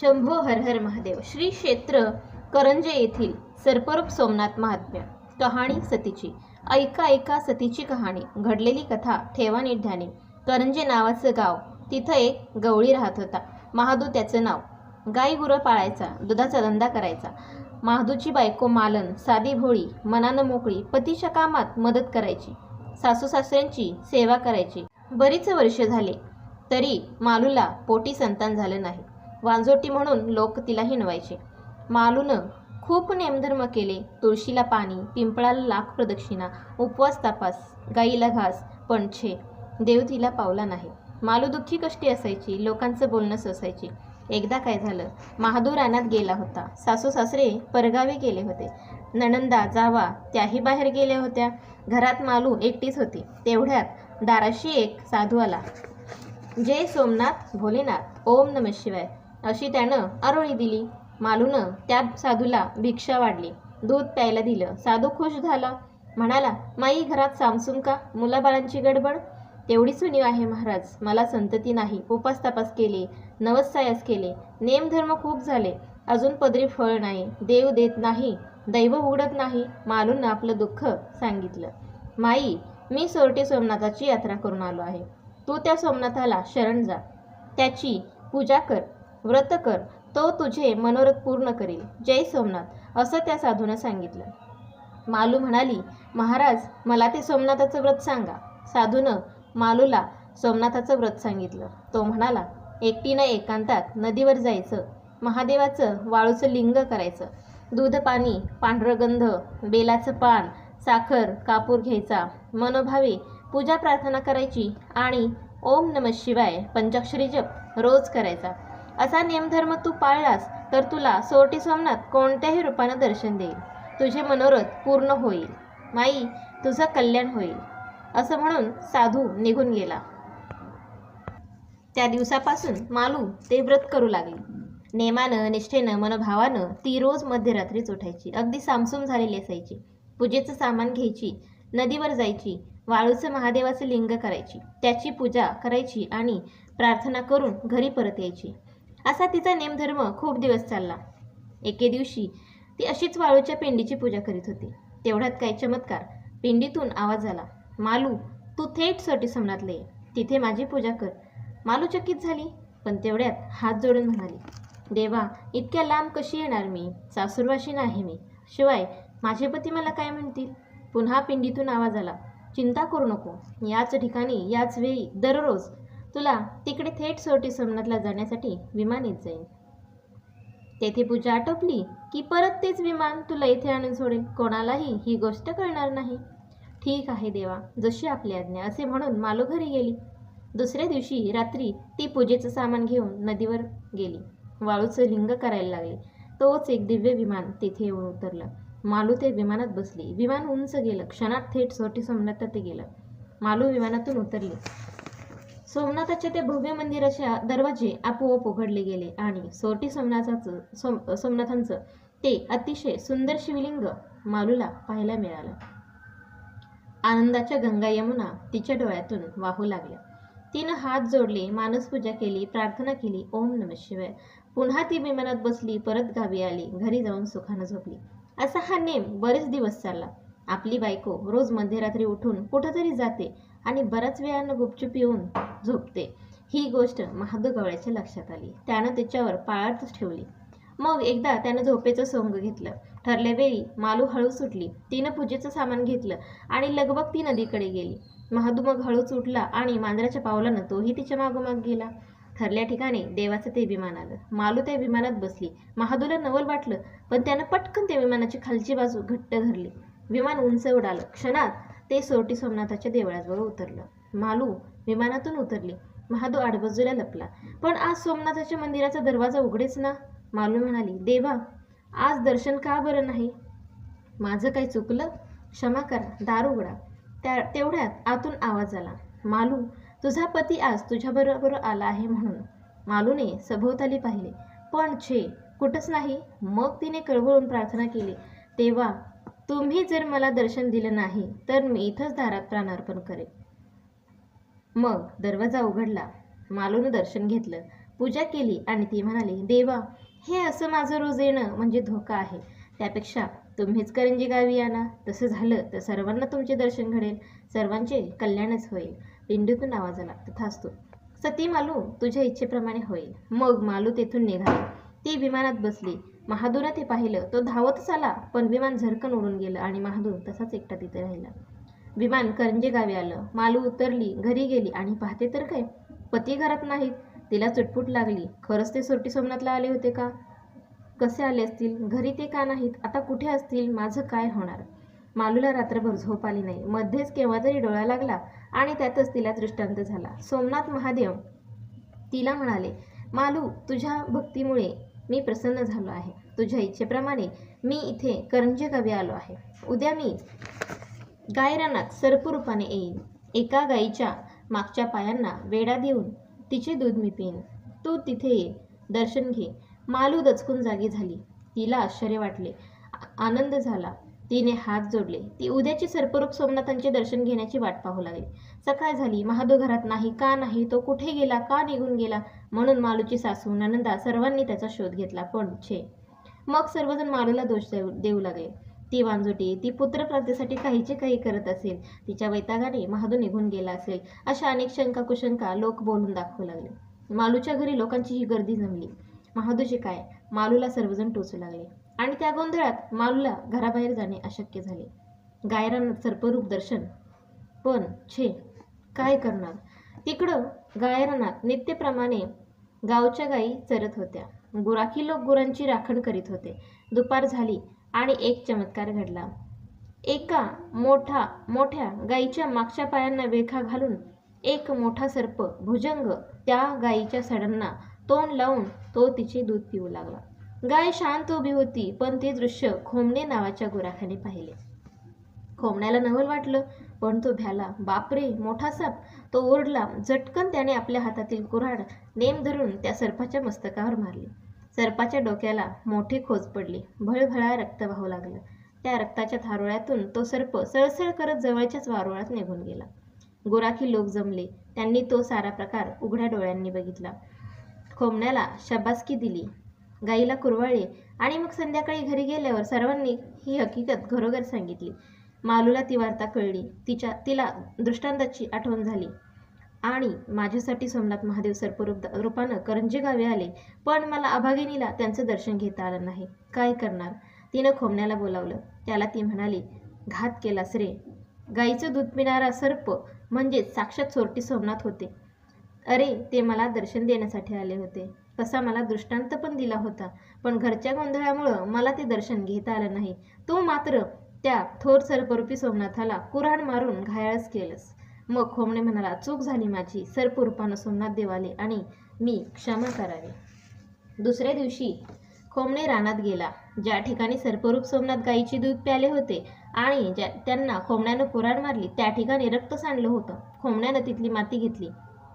शंभो हर हर महादेव. श्री क्षेत्र करंजे येथील सर्परूप सोमनाथ महात्म्य. कहाणी सतीची. ऐका ऐका सतीची कहाणी. घडलेली कथा ठेवा ध्याने करंजे नावाचं गाव. तिथं एक गवळी राहत होता. महादू त्याचं नाव. गाई गुरं पाळायचा दुधाचा धंदा करायचा. महादूची बायको मालन साधी भोळी मनानं मोकळी पतीच्या कामात मदत करायची. सासू सासऱ्यांची सेवा करायची. बरीच वर्ष झाले. तरी मालूला पोटी संतान झालं नाही. वांजोटी म्हणून लोक तिला हिणवायचे. मालूनं खूप नेमधर्म केले. तुळशीला पाणी पिंपळाला लाख प्रदक्षिणा उपवास तपास गाईला घास पण छे देव तिला पावला नाही. मालू दुःखी कष्टी असायची. लोकांचं बोलणं सोसायची. एकदा काय झालं? महादूर रानात गेला होता. सासू सासरे परगावी गेले होते. नणंदा जावा त्याही बाहेर गेल्या होत्या. घरात मालू एकटीच होती. तेवढ्यात दाराशी एक साधू आला. जय सोमनाथ भोलेनाथ. ओम नम शिवाय. अशी त्यानं आरोळी दिली. मालूनं त्या साधूला भिक्षा वाढली. दूध प्यायला दिलं. साधू खुश झाला. म्हणाला माई घरात सामसून का? मुलाबाळांची गडबड? तेवढी सुनीव आहे महाराज. मला संतती नाही. उपास तपास केले. नवसायस केले. नेमधर्म खूप झाले. अजून पदरी फळ नाही. देव देत नाही. दैव उघडत नाही. मालून आपलं दुःख सांगितलं. माई मी सोरटी सोमनाथाची यात्रा करून आलो आहे. तू त्या सोमनाथाला शरण जा. त्याची पूजा कर. व्रत कर तो तुझे मनोरथ पूर्ण करेल. जय सोमनाथ असं त्या साधूनं सांगितलं. मालू म्हणाली महाराज मला ते सोमनाथाचं व्रत सांगा. साधूनं मालूला सोमनाथाचं व्रत सांगितलं. तो म्हणाला एकटीनं एकांतात नदीवर जायचं महादेवाचं वाळूचं लिंग करायचं दूध पाणी पांढरं गंध बेलाचं पान साखर कापूर घ्यायचा मनोभावे पूजा प्रार्थना करायची आणि ओम नम शिवाय पंचाक्षरी जप रोज करायचा असा नियमधर्म तू पाळलास तर तुला सोरटी सोमनाथ कोणत्याही रूपानं दर्शन देईल. तुझे मनोरथ पूर्ण होईल. माई तुझं कल्याण होईल. असं म्हणून साधू निघून गेला. त्या दिवसापासून मालू ते व्रत करू लागली. नेमानं निष्ठेनं मनोभावानं ती रोज मध्यरात्रीच उठायची. अगदी सामसूम झालेली असायची. पूजेचं सामान घ्यायची नदीवर जायची वाळूचं महादेवाचं लिंग करायची. त्याची पूजा करायची आणि प्रार्थना करून घरी परत यायची. असा तिचा नेमधर्म खूप दिवस चालला. एके दिवशी ती अशीच वाळूच्या पिंडीची पूजा करीत होती. तेवढ्यात काय चमत्कार पिंडीतून आवाज आला. मालू तू थेट सोटी समनातले तिथे माझी पूजा कर. मालू चकित झाली पण तेवढ्यात हात जोडून म्हणाली देवा इतक्या लांब कशी येणार मी? सासूरवाशी नाही मी. शिवाय माझे पती मला काय म्हणतील? पुन्हा पिंडीतून आवाज आला चिंता करू नको. याच ठिकाणी याच वेळी दररोज तुला तिकडे थेट सोटी सोमनाथला जाण्यासाठी विमान येत जाईल तेथे पूजा आटोपली की परत तेच विमान तुला इथे आणून सोडेल. कोणालाही ही गोष्ट कळणार नाही. ठीक आहे देवा जशी आपली आज्ञा असे म्हणून मालू घरी गेली. दुसऱ्या दिवशी रात्री ती पूजेचं सामान घेऊन नदीवर गेली. वाळूचं लिंग करायला लागले. तोच एक दिव्य विमान तिथे येऊन उतरलं. मालू ते विमानात बसली. विमान उंच गेलं. क्षणात थेट सोटी सोमनाथात ते गेलं. मालू विमानातून उतरली. सोमनाथाच्या त्या भव्य मंदिराच्या दरवाजे आपोआप उघडले गेले आणि सोरटी सोमनाथाचं सोम सोमनाथांचं ते अतिशय सुंदर शिवलिंग मालूला पाहायला मिळालं. आनंदाच्या गंगा यमुना तिच्या डोळ्यातून वाहू लागल्या. तिनं हात जोडले मानसपूजा केली प्रार्थना केली ओम नम शिवाय. पुन्हा ती विमानात बसली परत गावी आली घरी जाऊन सुखानं झोपली. असा हा नेम बरेच दिवस चालला. आपली बायको रोज मध्यरात्री उठून कुठंतरी जाते आणि बऱ्याच वेळानं गुपचूप येऊन झोपते. ही गोष्ट महादू गवळ्याच्या लक्षात आली. त्यानं तिच्यावर पाळतच ठेवली. मग एकदा त्यानं झोपेचं सोंग घेतलं. ठरल्या वेळी मालू हळू सुटली. तिनं पूजेचं सामान घेतलं आणि लगबग ती नदीकडे गेली. महादू मग हळू सुटला आणि मांजराच्या पावलानं तोही तिच्या मागोमाग गेला. ठरल्या ठिकाणी देवाचं ते विमान आलं. मालू त्या विमानात बसली. महादूला नवल वाटलं पण त्यानं पटकन त्या विमानाची खालची बाजू घट्ट धरली. विमान उंच उडालं. क्षणात ते सोरटी सोमनाथाच्या देवळाजवळ उतरलं. मालू विमानातून उतरली. महादू आडबाजूला लपला. पण आज सोमनाथाच्या मंदिराचा दरवाजा उघडेच ना? मालू म्हणाली. देवा आज दर्शन का बरं नाही? माझं काही चुकलं? क्षमा करा दार उघडा. त्या तेवढ्यात आतून आवाज आला. मालू तुझा पती आज तुझ्याबरोबर आला आहे म्हणून. मालूने सभोवताली पाहिले. पण छे कुठंच नाही. मग तिने कळवळून प्रार्थना केली. तेव्हा तुम्ही जर मला दर्शन दिलं नाही तर मी इथंच दारात प्राणार्पण करेन. मग दरवाजा उघडला. मालूनं दर्शन घेतलं. पूजा केली आणि ती म्हणाली देवा हे असं माझं रोज येणं म्हणजे धोका आहे. त्यापेक्षा तुम्हीच करंजी गावी आणा तसं झालं तर सर्वांना तुमचे दर्शन घडेल. सर्वांचे कल्याणच होईल. पिंडीतून आवाज आला तथास्तु सती मालू तुझ्या इच्छेप्रमाणे होईल. मग मालू तेथून निघाली. ती विमानात बसली. महादूरा ते पाहिलं तो धावतच आला पण विमान झरकन उडून गेलं आणि महादूर तसाच एकटा तिथे राहिला. विमान करंजे गावी आलं मालू उतरली घरी गेली आणि पाहते तर काय? पती घरात नाहीत. तिला चुटपुट लागली. खरंच ते सुरटी सोमनाथला आले होते का? कसे आले असतील? घरी ते का नाहीत? आता कुठे असतील? माझं काय होणार? मालूला रात्रभर झोप आली नाही. मध्येच केव्हा तरी डोळा लागला आणि त्यातच तिला दृष्टांत झाला. सोमनाथ महादेव तिला म्हणाले मालू तुझ्या भक्तीमुळे मी प्रसन्न झालो आहे. तुझ्या इच्छेप्रमाणे मी इथे करंजे गावी आलो आहे. उद्या मी गायरानात सर्परूपाने येईन. एका गाईच्या मागच्या पायांना वेडा देऊन तिचे दूध मी पिईन. तू तिथे ये. दर्शन घे. मालू दचकून जागी झाली. तिला आश्चर्य वाटले. आनंद झाला. तिने हात जोडले. ती उद्याची सर्परूप सोमनाथांचे दर्शन घेण्याची वाट पाहू लागली. सकाळ झाली. महादू घरात नाही का नाही तो कुठे गेला का निघून गेला? म्हणून मालूची सासू ननंदा सर्वांनी त्याचा शोध घेतला. पण छे. मग सर्वजण मालूला दोष देऊ देऊ लागले. ती वांजोटी ती पुत्रप्राप्तीसाठी काहीचे काही करत असेल तिच्या वैतागाने महादू निघून गेला असेल अशा अनेक शंका कुशंका लोक बोलून दाखवू लागले. मालूच्या घरी लोकांची ही गर्दी जमली. महादूची काय? मालूला सर्वजण टोचू लागले. आणि त्या गोंधळात मालूला घराबाहेर जाणे अशक्य झाले. गायरान सर्परूप दर्शन. पण छे काय करणार? तिकडं गायरानात नित्यप्रमाणे गावच्या गायी चरत होत्या. गुराखी लोक गुरांची राखण करीत होते. दुपार झाली आणि एक चमत्कार घडला. एका मोठा मोठ्या गायीच्या मागच्या पायांना वेखा घालून एक मोठा सर्प भुजंग त्या गायीच्या सडांना तोंड लावून तो तिचे दूध पिऊ लागला. गाय शांत उभी होती पण ते दृश्य खोमणे नावाच्या गुराखाने पाहिले. खोमण्याला नवल वाटलं पण तो भ्याला बापरे मोठा साप. तो ओरडला झटकन त्याने आपल्या हातातील कुऱ्हाड नेम धरून त्या सर्पाच्या मस्तकावर मारली. सर्पाच्या डोक्याला मोठी खोज पडली भळभळा रक्त वाहू लागलं. त्या रक्ताच्या थारोळ्यातून तो सर्प सळसळ करत जवळच्याच वारुळात निघून गेला. गुराखी लोक जमले त्यांनी तो सारा प्रकार उघड्या डोळ्यांनी बघितला. खोमण्याला शबासकी दिली गाईला कुरवाळले आणि मग संध्याकाळी घरी गेल्यावर सर्वांनी ही हकीकत घरोघर सांगितली. मालूला ती वार्ता कळली. तिच्या तिला दृष्टांताची आठवण झाली. आणि माझ्यासाठी सोमनाथ महादेव सर्परूप रूपानं करंजी गावी आले. पण मला अभागिनीला त्यांचं दर्शन घेता आलं नाही. काय करणार? तिनं खोमण्याला बोलावलं. त्याला ती म्हणाली घात केलास रे. गाईचं दूध पिणारा सर्प म्हणजेच साक्षात चोरटी सोमनाथ होते. अरे ते मला दर्शन देण्यासाठी आले होते. तसा मला दृष्टांत पण दिला होता. पण घरच्या गोंधळामुळं मला ते दर्शन घेता आलं नाही. तो मात्र त्या थोर सर्परूपी सोमनाथाला कुऱ्हाड मारून घायाळच केलंस. मग खोमणे म्हणाला चूक झाली माझी. सर्परूपानं सोमनाथ देवाले आणि मी क्षमा करावी. दुसऱ्या दिवशी खोमणे रानात गेला. ज्या ठिकाणी सर्परूप सोमनाथ गायीचे दूध प्याले होते आणि ज्या त्यांना खोमण्यानं कुराण मारली त्या ठिकाणी रक्त सांडलं होतं. खोमण्यानं तिथली माती घेतली.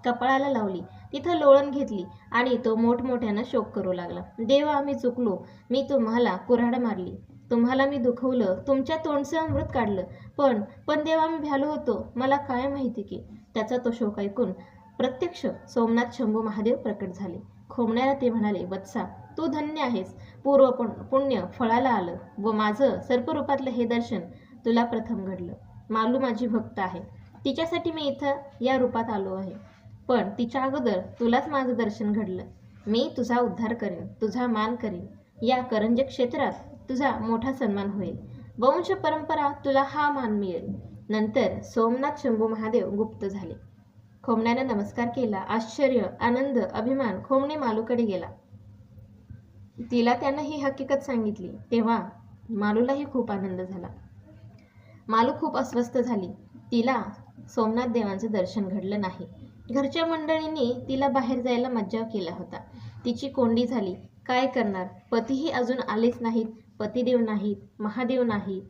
कपाळाला लावली. तिथं लोळण घेतली आणि तो मोठमोठ्यानं शोक करू लागला. देवा मी चुकलो. मी तुम्हाला कुऱ्हाड मारली. तुम्हाला मी दुखवलं. तुमच्या तोंडचं अमृत काढलं. पण पण देवा मी भ्यालो होतो. मला काय माहिती की? त्याचा तो शोक ऐकून प्रत्यक्ष सोमनाथ शंभू महादेव प्रकट झाले. खोमण्याला ते म्हणाले वत्सा तू धन्य आहेस. पूर्व पुण्य फळाला आलं व माझं सर्परूपातलं हे दर्शन तुला प्रथम घडलं. मालू माझी भक्त आहे. तिच्यासाठी मी इथं या रूपात आलो आहे. पण तिच्या अगोदर तुलाच माझं दर्शन घडलं. मी तुझा उद्धार करेन तुझा मान करेन. या करंज क्षेत्रात तुझा मोठा सन्मान होईल. वंश परंपरा तुला हा मान मिळेल. नंतर सोमनाथ शंभू महादेव गुप्त झाले. खोमण्याने नमस्कार केला. आश्चर्य आनंद अभिमान खोमणे मालूकडे गेला. तिला त्यानं ही हकीकत सांगितली. तेव्हा मालूलाही खूप आनंद झाला. मालू खूप अस्वस्थ झाली. तिला सोमनाथ देवांचं दर्शन घडलं नाही. घरच्या मंडळींनी तिला बाहेर जायला मज्जाव केला होता. तिची कोंडी झाली. काय करणार? पतीही अजून आलेच नाहीत. पतिदेव नाहीत. महादेव नाही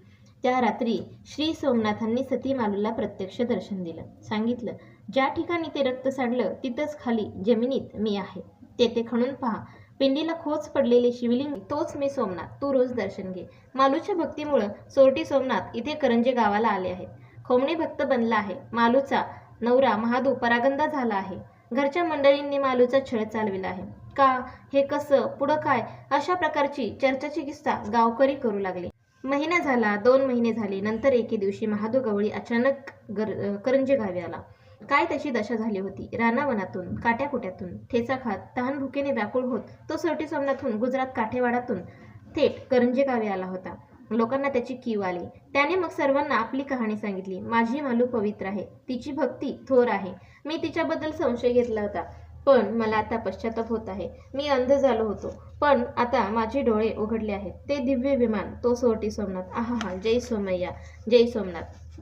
त्या रात्री श्री सोमनाथांनी सती मालूला प्रत्यक्ष दर्शन दिलं. सांगितलं ज्या ठिकाणी ते रक्त सांडलं तिथंच खाली जमिनीत मी आहे. तेथे खणून पहा. पिंडीला खोच पडलेले शिवलिंग तोच मी सोमनाथ. तू रोज दर्शन घे. मालूच्या भक्तीमुळं सोरटी सोमनाथ इथे करंजे गावाला आले आहेत. खोमणे भक्त बनला आहे. मालूचा नवरा महादुपरागंदा झाला आहे. घरच्या मंडळींनी मालूचा छळ चालविला आहे. का? हे कसं? पुढं काय? अशा प्रकारची चर्चाची किस्सा गावकरी करू लागले. महिना झाला दोन महिने झाले नंतर एके दिवशी महादू गवळी अचानक गर करंजे गावी आला. काय त्याची दशा झाली होती? रानावनातून काट्याकुट्यातून ठेचा खात तहान भुकेने व्याकुळ होत तो सोटी सोमनाथून गुजरात काठेवाडातून थेट करंजे गावी आला होता. लोकांना त्याची कीव आली. त्याने मग सर्वांना आपली कहाणी सांगितली. माझी मालू पवित्र आहे. तिची भक्ती थोर आहे. मी तिच्याबद्दल संशय घेतला होता. पण मला आता पश्चाताप होत आहे. मी अंध झालो होतो. पण आता माझे डोळे उघडले आहेत. ते दिव्य विमान तो सोटी सोमनाथ. आहा हा जय सोमय्या जय सोमनाथ.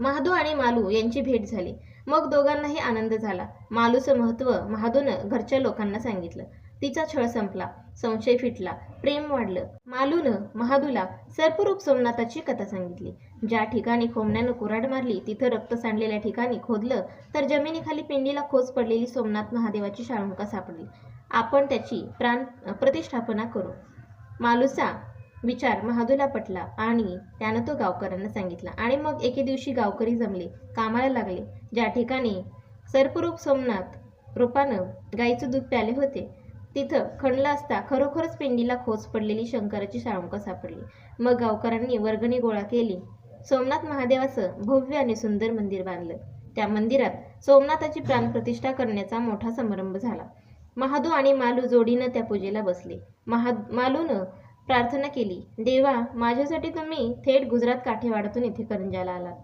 महादू आणि मालू यांची भेट झाली. मग दोघांनाही आनंद झाला. मालूचं महत्त्व महादूनं घरच्या लोकांना सांगितलं. तिचा छळ संपला. संशय फिटला. प्रेम वाढलं. मालूनं महादूला सर्परूप सोमनाथाची कथा सांगितली. ज्या ठिकाणी खोमण्यानं कुऱ्हाड मारली तिथं रक्त सांडलेल्या ठिकाणी खोदलं तर जमिनीखाली पिंडीला खोच पडलेली सोमनाथ महादेवाची शाळुंका सापडली. आपण त्याची प्राण प्रतिष्ठापना करू. मालूचा विचार महादूला पटला आणि त्यानं तो गावकऱ्यांना सांगितला. आणि मग एके दिवशी गावकरी जमले कामाला लागले. ज्या ठिकाणी सर्परूप सोमनाथ रूपानं गाईचं दूध प्याले होते तिथं खणलं असता खरोखरच पिंडीला खोच पडलेली शंकराची शाळुंका सापडली. मग गावकऱ्यांनी वर्गणी गोळा केली. सोमनाथ महादेवाचं भव्य आणि सुंदर मंदिर बांधलं. त्या मंदिरात सोमनाथाची प्राणप्रतिष्ठा करण्याचा मोठा समारंभ झाला. महादू आणि मालू जोडीनं त्या पूजेला बसले. महा मालूनं प्रार्थना केली देवा माझ्यासाठी तुम्ही थेट गुजरात काठेवाडातून इथे करंजाला आलात.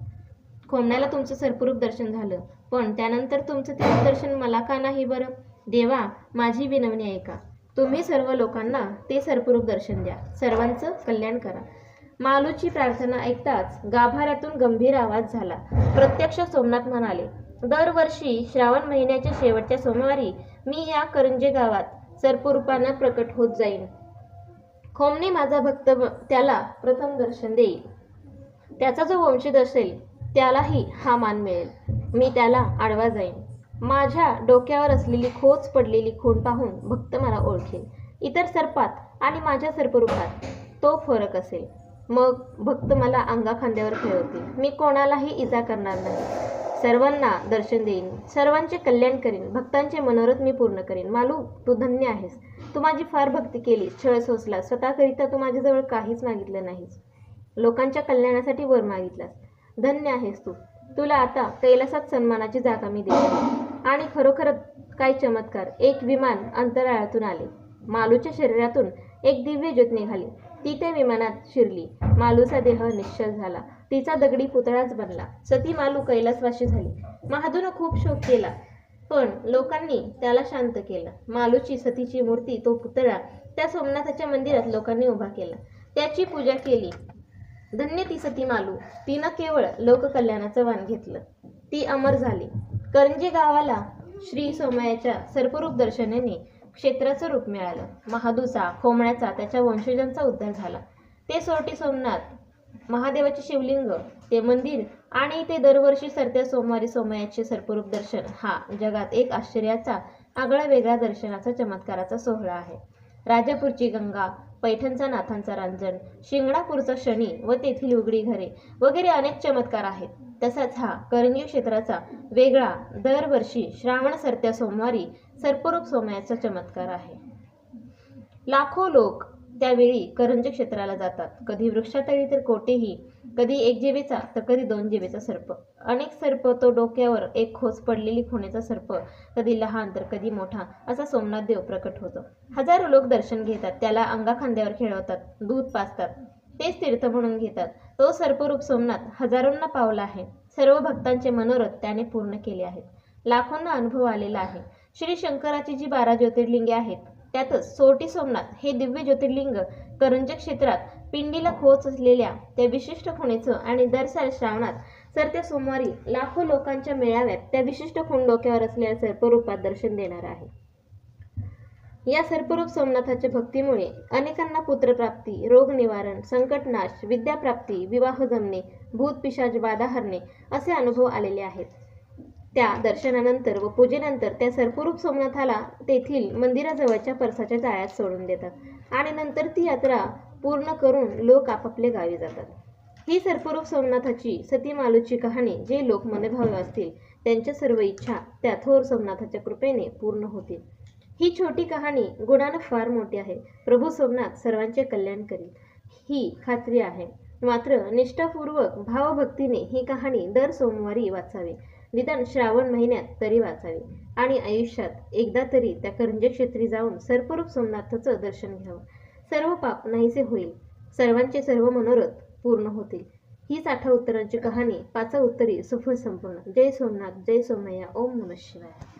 खोमण्याला तुमचं सर्परूप दर्शन झालं. पण त्यानंतर तुमचं ते दर्शन मला का नाही बरं? देवा माझी विनवणी ऐका. तुम्ही सर्व लोकांना ते सर्परूप दर्शन द्या. सर्वांचं कल्याण करा. मालूची प्रार्थना ऐकताच गाभाऱ्यातून गंभीर आवाज झाला. प्रत्यक्ष सोमनाथ म्हणाले दरवर्षी श्रावण महिन्याच्या शेवटच्या सोमवारी मी या करंजे गावात सर्परूपानं प्रकट होत जाईन. खोमने माझा भक्त त्याला प्रथम दर्शन देईल. त्याचा जो वंशज असेल त्यालाही हा मान मिळेल. मी त्याला आडवा जाईन. माझ्या डोक्यावर असलेली खोच पडलेली खूण पाहून भक्त मला ओळखेल इतर सर्पात आणि माझ्या सर्परूपात तो फरक असेल. मग भक्त मला अंगा खांद्यावर खेळवतील. मी कोणालाही इजा करणार नाही. सर्वांना दर्शन देईन. सर्वांचे कल्याण करीन. भक्तांचे मनोरथ मी पूर्ण करीन. मालू तू धन्य आहेस. तू माझी फार भक्ती केली. छळ सोसला. स्वतःकरिता तू माझ्याजवळ काहीच मागितलं नाहीस. लोकांच्या कल्याणासाठी वर मागितलास. धन्य आहेस तू. तुला आता कैलासात सन्मानाची जागा मी देते आणि खरोखरच काय चमत्कार. एक विमान अंतराळातून आले. मालूच्या शरीरातून एक दिव्य ज्योत निघाली. ती त्या विमानात शिरली. मालूचा देह निश्चल झाला. तिचा दगडी पुतळाच बनला. सती मालू कैलासवाशी झाली. महादून खूप शोक केला. पण लोकांनी त्याला शांत केलं. मालूची सतीची मूर्ती तो पुतळा त्या सोमनाथाच्या मंदिरात लोकांनी उभा केला. त्याची पूजा केली. धन्य ती सती मालू. तिनं केवळ लोककल्याणाचं वाण घेतलं. ती अमर झाली. करंजी गावाला श्री सोमयाच्या सर्परूप दर्शनाने क्षेत्राचं रूप मिळालं. महादूचा खोमण्याचा त्याच्या वंशजांचा उद्धार झाला. ते सोरटी सोमनाथ महादेवाचे शिवलिंग ते मंदिर आणि ते दरवर्षी सरत्या सोमवारी सोमयाचे सर्परूप दर्शन हा जगात एक आश्चर्याचा आगळा वेगळा दर्शनाचा चमत्काराचा सोहळा आहे. राजापूरची गंगा पैठणचा नाथांचा रांजण शिंगणापूरचा शनी व तेथील उघडी घरे वगैरे अनेक चमत्कार आहेत. तसाच हा करंजी क्षेत्राचा वेगळा दरवर्षी श्रावण सरत्या सोमवारी सर्परूप सोमयाचा चमत्कार आहे. लाखो लोक त्यावेळी करंज क्षेत्राला जातात. कधी वृक्षातळी तर कोटेही कधी एक जेवेचा तर कधी दोन जीवेचा सर्प. अनेक सर्प तो डोक्यावर एक खोच पडलेली खुण्याचा सर्प कधी लहान तर कधी मोठा असा सोमनाथ देव प्रकट होतो. हजारो लोक दर्शन घेतात त्याला अंगा खांद्यावर खेळवतात दूध पाजतात तेच तीर्थ म्हणून घेतात. तो सर्परूप सोमनाथ हजारोंना पावला आहे. सर्व भक्तांचे मनोरथ त्याने पूर्ण केले आहेत. लाखोंना अनुभव आलेला आहे. श्री शंकराची जी बारा ज्योतिर्लिंगे आहेत त्यातच सोरटी सोमनाथ हे दिव्य ज्योतिर्लिंग करंज क्षेत्रात पिंडीला खोच असलेल्या त्या विशिष्ट खुणेचं आणि दरसाल श्रावणात सर त्या सोमवारी लाखो लोकांच्या मेळाव्यात त्या विशिष्ट खूण डोक्यावर असलेल्या सर्परूपात दर्शन देणार आहे. या सर्परूप सोमनाथाच्या भक्तीमुळे अनेकांना पुत्रप्राप्ती रोग निवारण संकटनाश विद्याप्राप्ती विवाह जमणे भूत पिशाच बाधा हरणे असे अनुभव आलेले आहेत. त्या दर्शनानंतर व पूजेनंतर त्या सर्परूप सोमनाथाला तेथील मंदिराजवळच्या परसाच्या जाळ्यात सोडून देतात. आणि नंतर ती यात्रा पूर्ण करून लोक आपापले गावी जातात. ही सर्परूप सोमनाथाची सती मालूची कहाणी जे लोक मनभावे असतील त्यांच्या सर्व इच्छा त्या थोर सोमनाथाच्या कृपेने पूर्ण होतील. ही छोटी कहाणी गुणानं फार मोठी आहे. प्रभू सोमनाथ सर्वांचे कल्याण करील. ही खात्री आहे. मात्र निष्ठापूर्वक भावभक्तीने ही कहाणी दर सोमवारी वाचावी. निदान श्रावण महिन्यात तरी वाचावी. आणि आयुष्यात एकदा तरी त्या करंजे क्षेत्री जाऊन सर्परूप सोमनाथाचं दर्शन घ्यावं. सर्व पाप नाहीसे होईल. सर्वांचे सर्व मनोरथ पूर्ण होतील. हीच आठा उत्तरांची कहाणी. पाचा उत्तरी सुफल संपूर्ण. जय सोमनाथ जय सोमय्या. ओम नमः शिवाय.